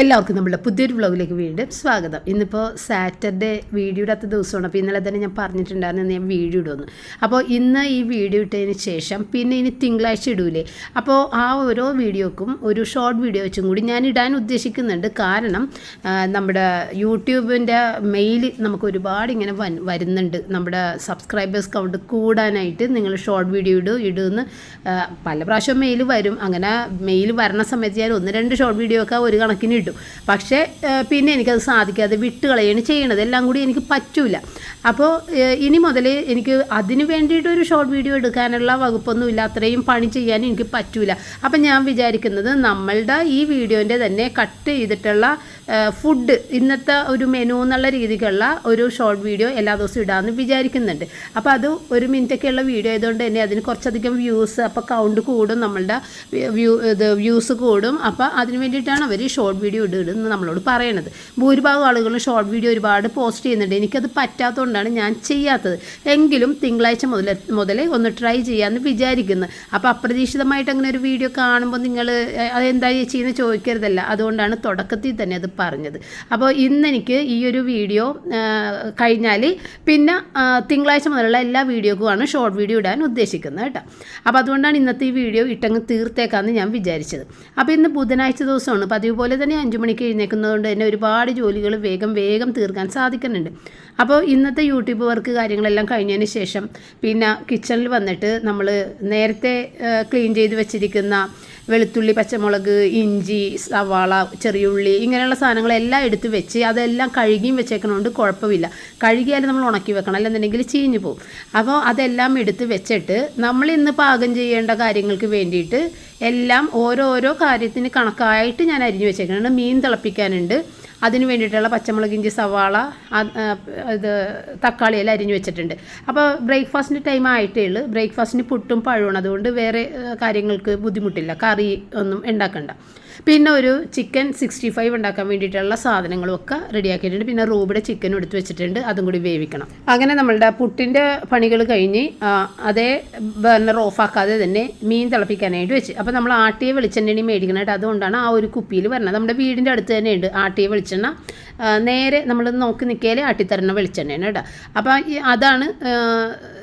എല്ലാവർക്കും നമ്മുടെ പുതിയൊരു വ്ളോഗിലേക്ക് വീണ്ടും സ്വാഗതം. ഇന്നിപ്പോൾ സാറ്റർഡേ വീഡിയോ ഇടാത്ത ദിവസമാണ്. അപ്പോൾ ഇന്നലെ തന്നെ ഞാൻ പറഞ്ഞിട്ടുണ്ടായിരുന്നു ഞാൻ വീഡിയോ ഇടുമെന്ന്. അപ്പോൾ ഇന്ന് ഈ വീഡിയോ ഇട്ടതിന് ശേഷം പിന്നെ ഇനി തിങ്കളാഴ്ച ഇടൂലേ. അപ്പോൾ ആ ഓരോ വീഡിയോക്കും ഒരു ഷോർട്ട് വീഡിയോ വെച്ചും കൂടി ഞാൻ ഇടാൻ ഉദ്ദേശിക്കുന്നുണ്ട്. കാരണം നമ്മുടെ യൂട്യൂബിന്റെ മെയിൽ നമുക്ക് ഒരുപാട് ഇങ്ങനെ വരുന്നുണ്ട്. നമ്മുടെ സബ്സ്ക്രൈബേഴ്സ് കൗണ്ട് കൂടാനായിട്ട് നിങ്ങൾ ഷോർട്ട് വീഡിയോ ഇടൂ ഇടുമെന്ന് പല പ്രാവശ്യം മെയിൽ വരും. അങ്ങനെ മെയിൽ വരണ സമയത്ത് ഞാൻ ഒന്ന് രണ്ട് ഷോർട്ട് വീഡിയോ ഒക്കെ ഒരു കണക്കിന് ഇട്ടു പക്ഷേ പിന്നെ എനിക്കത് സാധിക്കാതെ വിട്ടുകളയാണ് ചെയ്യണത്. എല്ലാം കൂടി എനിക്ക് പറ്റൂല. അപ്പോൾ ഇനി മുതൽ എനിക്ക് അതിന് വേണ്ടിയിട്ട് ഒരു ഷോർട്ട് വീഡിയോ എടുക്കാനുള്ള വകുപ്പൊന്നുമില്ല അത്രയും പണി ചെയ്യാൻ എനിക്ക് പറ്റൂല. അപ്പം ഞാൻ വിചാരിക്കുന്നത് നമ്മളുടെ ഈ വീഡിയോന്റെ തന്നെ കട്ട് ചെയ്തിട്ടുള്ള ഫുഡ് ഇന്നത്തെ ഒരു മെനു എന്നുള്ള രീതിക്കുള്ള ഒരു ഷോർട്ട് വീഡിയോ എല്ലാ ദിവസവും ഇടാമെന്ന് വിചാരിക്കുന്നുണ്ട്. അപ്പോൾ അത് ഒരു മിനിറ്റൊക്കെയുള്ള വീഡിയോ ആയതുകൊണ്ട് തന്നെ അതിന് കുറച്ചധികം വ്യൂസ് അപ്പോൾ കൗണ്ട് കൂടും നമ്മളുടെ വ്യൂ ഇത് വ്യൂസ് കൂടും. അപ്പോൾ അതിന് വേണ്ടിയിട്ടാണ് അവർ ഷോർട്ട് വീഡിയോ ഇടുന്നത് നമ്മളോട് പറയണത്. ഭൂരിഭാഗം ആളുകളും ഷോർട്ട് വീഡിയോ ഒരുപാട് പോസ്റ്റ് ചെയ്യുന്നുണ്ട്. എനിക്കത് പറ്റാത്തതുകൊണ്ടാണ് ഞാൻ ചെയ്യാത്തത്. എങ്കിലും തിങ്കളാഴ്ച മുതൽ മുതൽ ഒന്ന് ട്രൈ ചെയ്യാമെന്ന് വിചാരിക്കുന്നു. അപ്പോൾ അപ്രതീക്ഷിതമായിട്ട് അങ്ങനെ ഒരു വീഡിയോ കാണുമ്പോൾ നിങ്ങൾ അതെന്താ ചെയ്യുന്ന ചോദിക്കരുതല്ല. അതുകൊണ്ടാണ് തുടക്കത്തിൽ തന്നെ അത് പറഞ്ഞത്. അപ്പോൾ ഇന്നെനിക്ക് ഈ ഒരു വീഡിയോ കഴിഞ്ഞാൽ പിന്നെ തിങ്കളാഴ്ച മുതലുള്ള എല്ലാ വീഡിയോക്കുമാണ് ഷോർട്ട് വീഡിയോ ഇടാൻ ഉദ്ദേശിക്കുന്നത് കേട്ടോ. അപ്പോൾ അതുകൊണ്ടാണ് ഇന്നത്തെ ഈ വീഡിയോ ഇട്ടങ്ങ് തീർത്തേക്കാമെന്ന് ഞാൻ വിചാരിച്ചത്. അപ്പോൾ ഇന്ന് ബുധനാഴ്ച ദിവസമാണ്. പതിവ് പോലെ തന്നെ അഞ്ച് മണിക്ക് എഴുന്നേക്കുന്നതുകൊണ്ട് തന്നെ ഒരുപാട് ജോലികൾ വേഗം വേഗം തീർക്കാൻ സാധിക്കുന്നുണ്ട്. അപ്പോൾ ഇന്നത്തെ യൂട്യൂബ് വർക്ക് കാര്യങ്ങളെല്ലാം കഴിഞ്ഞതിന് ശേഷം പിന്നെ കിച്ചണിൽ വന്നിട്ട് നമ്മൾ നേരത്തെ ക്ലീൻ ചെയ്ത് വെച്ചിരിക്കുന്ന വെളുത്തുള്ളി പച്ചമുളക് ഇഞ്ചി സവാള ചെറിയുള്ളി ഇങ്ങനെയുള്ള സാധനങ്ങളെല്ലാം എടുത്ത് വെച്ച് അതെല്ലാം കഴുകിയും വെച്ചേക്കണോണ്ട് കുഴപ്പമില്ല. കഴുകിയാലും നമ്മൾ ഉണക്കി വെക്കണം. അല്ലെന്നുണ്ടെങ്കിൽ ചീഞ്ഞു പോകും അപ്പോൾ അതെല്ലാം എടുത്ത് വെച്ചിട്ട് നമ്മൾ ഇന്ന് പാകം ചെയ്യേണ്ട കാര്യങ്ങൾക്ക് വേണ്ടിയിട്ട് എല്ലാം ഓരോരോ കാര്യത്തിന് കണക്കായിട്ട് ഞാൻ അരിഞ്ഞു വെച്ചേക്കുന്നുണ്ട് മീൻ തിളപ്പിക്കാനുണ്ട്. അതിന് വേണ്ടിയിട്ടുള്ള പച്ചമുളക് ഇഞ്ചി സവാള ഇത് തക്കാളി എല്ലാം അരിഞ്ഞു വെച്ചിട്ടുണ്ട്. അപ്പോൾ ബ്രേക്ക്ഫാസ്റ്റിന്റെ ടൈം ആയിട്ടേ ഉള്ളൂ. ബ്രേക്ക്ഫാസ്റ്റിന് പുട്ടും പഴവും അതുകൊണ്ട് വേറെ കാര്യങ്ങൾക്ക് ബുദ്ധിമുട്ടില്ല. കറി ഒന്നും ഉണ്ടാക്കണ്ട. പിന്നെ ഒരു ചിക്കൻ സിക്സ്റ്റി ഫൈവ് ഉണ്ടാക്കാൻ വേണ്ടിയിട്ടുള്ള സാധനങ്ങളും ഒക്കെ റെഡിയാക്കിയിട്ടുണ്ട് പിന്നെ റൂബിയുടെ ചിക്കനും എടുത്ത് വെച്ചിട്ടുണ്ട്. അതും കൂടി വേവിക്കണം. അങ്ങനെ നമ്മളുടെ പുട്ടിന്റെ പണികൾ കഴിഞ്ഞ് അതേ ബർണർ ഓഫാക്കാതെ തന്നെ മീൻ തിളപ്പിക്കാനായിട്ട് വെച്ച്. അപ്പോൾ നമ്മൾ ആട്ടിയ വെളിച്ചെണ്ണി മേടിക്കണമായിട്ട് അതുകൊണ്ടാണ് ആ ഒരു കുപ്പിയിൽ വരണം നമ്മുടെ വീടിന്റെ അടുത്ത് തന്നെയുണ്ട് ആട്ടിയ വെളിച്ചെണ്ണ. നേരെ നമ്മൾ നോക്കി നിൽക്കിയാലേ ആട്ടിത്തരണ വെളിച്ചെണ്ണയാണ് കേട്ടോ. അപ്പോൾ അതാണ്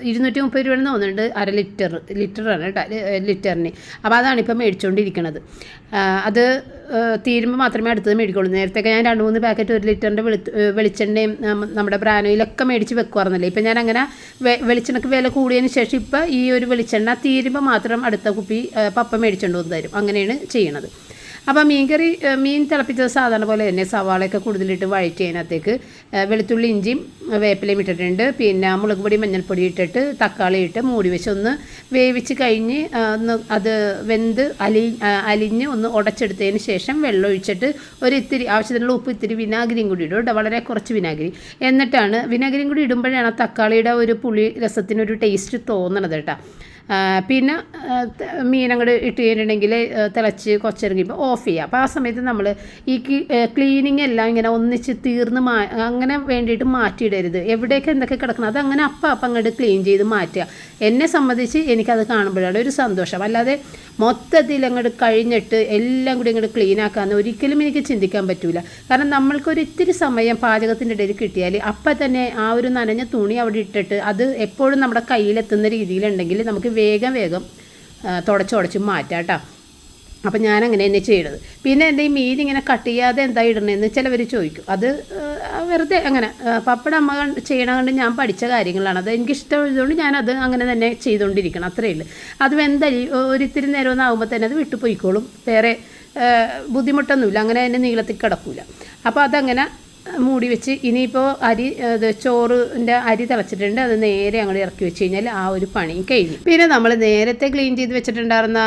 ഇരുന്നൂറ്റി മുപ്പത് രൂപയെന്ന് തോന്നുന്നുണ്ട്. അര ലിറ്റർ ലിറ്ററാണ് കേട്ടോ ലിറ്ററിന്. അപ്പോൾ അതാണ് ഇപ്പോൾ മേടിച്ചുകൊണ്ടിരിക്കുന്നത് അത് തീരുമ്പോൾ മാത്രമേ അടുത്തത് മേടിക്കുള്ളൂ. നേരത്തെയൊക്കെ ഞാൻ രണ്ട് മൂന്ന് പാക്കറ്റ് ഒരു ലിറ്ററിന്റെ വെളി വെളിച്ചെണ്ണയും നമ്മുടെ ബ്രാനോയിലൊക്കെ മേടിച്ച് വെക്കുമായിരുന്നല്ലേ ഇപ്പം ഞാൻ അങ്ങനെ വെളിച്ചെണ്ണക്ക് വില കൂടിയതിന് ശേഷം ഇപ്പോൾ ഈ ഒരു വെളിച്ചെണ്ണ തീരുമ്പോൾ മാത്രം അടുത്ത കുപ്പി പപ്പ മേടിച്ചുകൊണ്ട് വന്ന് തരും. അങ്ങനെയാണ് ചെയ്യണത്. അപ്പോൾ മീൻകറി മീൻ തിളപ്പിച്ചത് സാധാരണ പോലെ തന്നെ സവാളയൊക്കെ കൂടുതലിട്ട് വഴറ്റി അതിനകത്തേക്ക് വെളുത്തുള്ളി ഇഞ്ചിയും വേപ്പിലയും ഇട്ടിട്ടുണ്ട്. പിന്നെ മുളക് പൊടി മഞ്ഞൾപ്പൊടി ഇട്ടിട്ട് തക്കാളി ഇട്ട് മൂടി വെച്ച് ഒന്ന് വേവിച്ച് കഴിഞ്ഞ് ഒന്ന് അത് വെന്ത് അലി അലിഞ്ഞ് ഒന്ന് ഉടച്ചെടുത്തതിന് ശേഷം വെള്ളം ഒഴിച്ചിട്ട് ഒരു ഇത്തിരി ആവശ്യത്തിനുള്ള ഉപ്പ് ഇത്തിരി വിനാഗിരിയും കൂടി ഇടും കേട്ടോ. വളരെ കുറച്ച് വിനാഗിരി. എന്നിട്ടാണ് വിനാഗിരിയും കൂടി ഇടുമ്പോഴാണ് തക്കാളിയുടെ ഒരു പുളി രസത്തിനൊരു ടേസ്റ്റ് തോന്നണത് കേട്ടോ. പിന്നെ മീൻ ഇട്ട് കഴിഞ്ഞിട്ടുണ്ടെങ്കിൽ തിളച്ച് കുറച്ചിറങ്ങിയപ്പോൾ ഓഫ് ചെയ്യുക അപ്പോൾ ആ സമയത്ത് നമ്മൾ ഈ ക്ലീനിങ് എല്ലാം ഇങ്ങനെ ഒന്നിച്ച് തീർന്ന് മാ അങ്ങനെ വേണ്ടിയിട്ട് മാറ്റിയിടരുത്. എവിടെയൊക്കെ എന്തൊക്കെ കിടക്കണം അത് അങ്ങനെ അപ്പം അപ്പം അങ്ങോട്ട് ക്ലീൻ ചെയ്ത് മാറ്റുക. എന്നെ സംബന്ധിച്ച് എനിക്കത് കാണുമ്പോഴാണ് ഒരു സന്തോഷം. അല്ലാതെ മൊത്തത്തിൽ അങ്ങോട്ട് കഴിഞ്ഞിട്ട് എല്ലാം കൂടി അങ്ങോട്ട് ക്ലീൻ ആക്കാമെന്ന് ഒരിക്കലും എനിക്ക് ചിന്തിക്കാൻ പറ്റില്ല കാരണം നമ്മൾക്കൊരു ഇത്തിരി സമയം പാചകത്തിന്റെ ഇടയിൽ കിട്ടിയാൽ അപ്പം തന്നെ ആ ഒരു നനഞ്ഞ തുണി അവിടെ ഇട്ടിട്ട് അത് എപ്പോഴും നമ്മുടെ കയ്യിലെത്തുന്ന രീതിയിലുണ്ടെങ്കിൽ നമുക്ക് വേഗം വേഗം തുടച്ചുടച്ച് മാറ്റാം കേട്ടോ. അപ്പം ഞാൻ അങ്ങനെ തന്നെ ചെയ്യണത്. പിന്നെ എന്റെ ഈ മീൻ ഇങ്ങനെ കട്ട് ചെയ്യാതെ എന്താ ഇടണമെന്ന് ചിലവർ ചോദിക്കും. അത് വെറുതെ അങ്ങനെ പപ്പട അമ്മ ചെയ്യണം കണ്ട് ഞാൻ പഠിച്ച കാര്യങ്ങളാണ്. അത് എനിക്ക് ഇഷ്ടമുള്ളതുകൊണ്ട് ഞാനത് അങ്ങനെ തന്നെ ചെയ്തുകൊണ്ടിരിക്കണം അത്രയേ ഉള്ളൂ. അത് വെന്തരി ഒരിത്തിരി നേരം ഒന്ന് ആകുമ്പോൾ തന്നെ അത് വിട്ടു പോയിക്കോളും. വേറെ ബുദ്ധിമുട്ടൊന്നുമില്ല. അങ്ങനെ അതിന്റെ നീളത്തിൽ കിടക്കില്ല അപ്പോൾ അതങ്ങനെ മൂടി വെച്ച് ഇനിയിപ്പോൾ അരി ചോറിന്റെ അരി തിളച്ചിട്ടുണ്ട് അത് നേരെ അങ്ങോട്ട് ഇറക്കി വെച്ച് കഴിഞ്ഞാൽ ആ ഒരു പണിയും കഴിഞ്ഞു. പിന്നെ നമ്മൾ നേരത്തെ ക്ലീൻ ചെയ്ത് വെച്ചിട്ടുണ്ടായിരുന്ന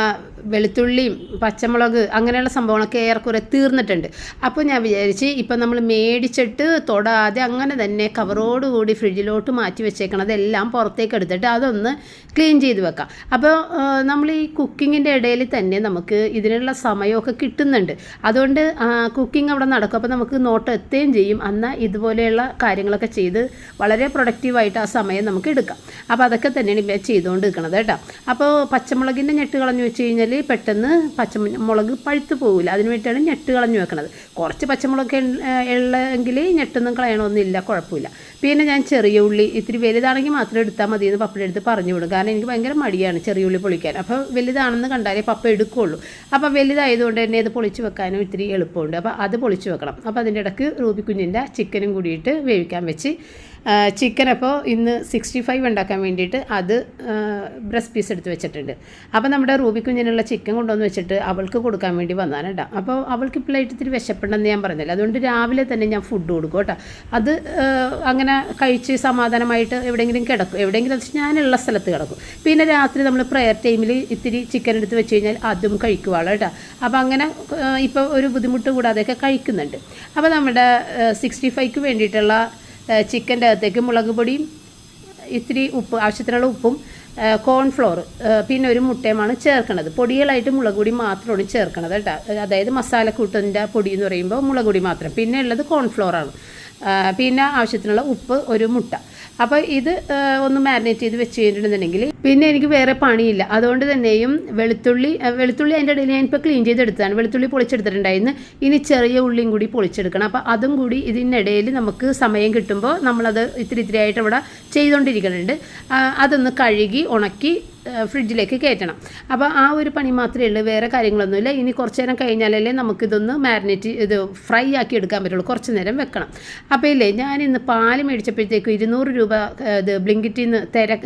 വെളുത്തുള്ളിയും പച്ചമുളക് അങ്ങനെയുള്ള സംഭവങ്ങളൊക്കെ ഏറെക്കുറെ തീർന്നിട്ടുണ്ട്. അപ്പോൾ ഞാൻ വിചാരിച്ച് ഇപ്പം നമ്മൾ മേടിച്ചിട്ട് തൊടാതെ അങ്ങനെ തന്നെ കവറോടുകൂടി ഫ്രിഡ്ജിലോട്ട് മാറ്റി വെച്ചേക്കണതെല്ലാം പുറത്തേക്ക് എടുത്തിട്ട് അതൊന്ന് ക്ലീൻ ചെയ്ത് വെക്കാം. അപ്പോൾ നമ്മൾ ഈ കുക്കിങ്ങിന്റെ ഇടയിൽ തന്നെ നമുക്ക് ഇതിനുള്ള സമയമൊക്കെ കിട്ടുന്നുണ്ട്. അതുകൊണ്ട് കുക്കിംഗ് അവിടെ നടക്കും. അപ്പോൾ നമുക്ക് നോട്ട് എത്തുകയും ചെയ്യും. എന്നാൽ ഇതുപോലെയുള്ള കാര്യങ്ങളൊക്കെ ചെയ്ത് വളരെ പ്രൊഡക്റ്റീവായിട്ട് ആ സമയം നമുക്ക് എടുക്കാം. അപ്പോൾ അതൊക്കെ തന്നെയാണ് ഇപ്പം ചെയ്തുകൊണ്ട് നിൽക്കുന്നത് കേട്ടോ. അപ്പോൾ പച്ചമുളകിന്റെ ഞെട്ട് കളഞ്ഞു വെച്ച് കഴിഞ്ഞാൽ പെട്ടെന്ന് പച്ചമുളക് പഴുത്ത് പോകില്ല അതിന് വേണ്ടിയിട്ടാണ് ഞെട്ട് കളഞ്ഞു വെക്കുന്നത് കുറച്ച് പച്ചമുളക് ഉള്ളെങ്കിൽ ഞെട്ടൊന്നും കളയണമെന്നില്ല കുഴപ്പമില്ല. പിന്നെ ഞാൻ ചെറിയ ഉള്ളി ഇത്തിരി വലുതാണെങ്കിൽ മാത്രം എടുത്താൽ മതി എന്ന് പപ്പയുടെ അടുത്ത് പറഞ്ഞു വിടും. കാരണം എനിക്ക് ഭയങ്കര മടിയാണ് ചെറിയ ഉള്ളി പൊളിക്കാൻ. അപ്പോൾ വലുതാണെന്ന് കണ്ടാലേ പപ്പ എടുക്കുകയുള്ളൂ അപ്പോൾ വലുതായതുകൊണ്ട് തന്നെ ഇത് പൊളിച്ച് വെക്കാനും ഇത്തിരി എളുപ്പമുണ്ട്. അപ്പോൾ അത് പൊളിച്ച് വെക്കണം. അപ്പോൾ അതിന്റെ ഇടയ്ക്ക് റൂബി കുഞ്ഞിന്റെ ചിക്കനും കൂടിയിട്ട് വേവിക്കാൻ വെച്ച് ചിക്കൻ അപ്പോൾ ഇന്ന് സിക്സ്റ്റി ഫൈവ് ഉണ്ടാക്കാൻ വേണ്ടിയിട്ട് അത് ബ്രസ്റ്റ് പീസ് എടുത്ത് വെച്ചിട്ടുണ്ട്. അപ്പോൾ നമ്മുടെ റൂബി കുഞ്ഞിനുള്ള ചിക്കൻ കൊണ്ടുവന്ന് വെച്ചിട്ട് അവൾക്ക് കൊടുക്കാൻ വേണ്ടി വന്നാണ് കേട്ടോ. അപ്പോൾ അവൾക്ക് ഇപ്പോഴായിട്ട് ഇത്തിരി വിശപ്പുണ്ടെന്ന് ഞാൻ പറഞ്ഞില്ല. അതുകൊണ്ട് രാവിലെ തന്നെ ഞാൻ ഫുഡ് കൊടുക്കും കേട്ടോ. അത് അങ്ങനെ കഴിച്ച് സമാധാനമായിട്ട് എവിടെയെങ്കിലും കിടക്കും. എവിടെയെങ്കിലും ഞാനുള്ള സ്ഥലത്ത് കിടക്കും. പിന്നെ രാത്രി നമ്മൾ പ്രയർ ടൈമിൽ ഇത്തിരി ചിക്കൻ എടുത്ത് വെച്ച് കഴിഞ്ഞാൽ അതും കഴിക്കുവാളോ കേട്ടോ. അപ്പോൾ അങ്ങനെ ഇപ്പോൾ ഒരു ബുദ്ധിമുട്ട് കൂടാതെയൊക്കെ കഴിക്കുന്നുണ്ട്. അപ്പോൾ നമ്മുടെ സിക്സ്റ്റി ഫൈവ്ക്ക് വേണ്ടിയിട്ടുള്ള ചിക്കന്റെ അകത്തേക്ക് മുളക് പൊടിയും ഇത്തിരി ഉപ്പ് ആവശ്യത്തിനുള്ള ഉപ്പും കോൺഫ്ലോർ പിന്നെ ഒരു മുട്ടയുമാണ് ചേർക്കണത്. പൊടികളായിട്ട് മുളക് പൊടി മാത്രമാണ് ചേർക്കണത് കേട്ടോ. അതായത് മസാലക്കൂട്ടിന്റെ പൊടി എന്ന് പറയുമ്പോൾ മുളക് പൊടി മാത്രം. പിന്നെ ഉള്ളത് കോൺഫ്ലോറാണ് പിന്നെ ആവശ്യത്തിനുള്ള ഉപ്പ് ഒരു മുട്ട. അപ്പോൾ ഇത് ഒന്ന് മാരിനേറ്റ് ചെയ്ത് വെച്ച് കഴിഞ്ഞിട്ടുണ്ടെന്നുണ്ടെങ്കിൽ പിന്നെ എനിക്ക് വേറെ പണിയില്ല. അതുകൊണ്ട് തന്നെയും വെളുത്തുള്ളി വെളുത്തുള്ളി അതിന്റെ ഇടയിൽ ഞാനിപ്പോൾ ക്ലീൻ ചെയ്തെടുത്തതാണ്. വെളുത്തുള്ളി പൊളിച്ചെടുത്തിട്ടുണ്ടായിരുന്നു. ഇനി ചെറിയ ഉള്ളിയും കൂടി പൊളിച്ചെടുക്കണം. അപ്പോൾ അതും കൂടി ഇതിനിടയിൽ നമുക്ക് സമയം കിട്ടുമ്പോൾ നമ്മളത് ഇത്തിരി ഇത്തിരി ആയിട്ട് ഇവിടെ ചെയ്തുകൊണ്ടിരിക്കുന്നുണ്ട് അതൊന്ന് കഴുകി ഉണക്കി ഫ്രിഡ്ജിലേക്ക് കയറ്റണം. അപ്പോൾ ആ ഒരു പണി മാത്രമേ ഉള്ളൂ. വേറെ കാര്യങ്ങളൊന്നുമില്ല. ഇനി കുറച്ച് നേരം കഴിഞ്ഞാലല്ലേ നമുക്കിതൊന്ന് മാരിനേറ്റ് ഇത് ഫ്രൈ ആക്കി എടുക്കാൻ പറ്റുള്ളൂ. കുറച്ച് നേരം വെക്കണം. അപ്പോൾ ഇല്ലേ ഞാൻ ഇന്ന് പാൽ മേടിച്ചപ്പോഴത്തേക്കും ഇരുന്നൂറ് രൂപ ഇത് ബ്ലിങ്കിറ്റിൽ നിന്ന് തിര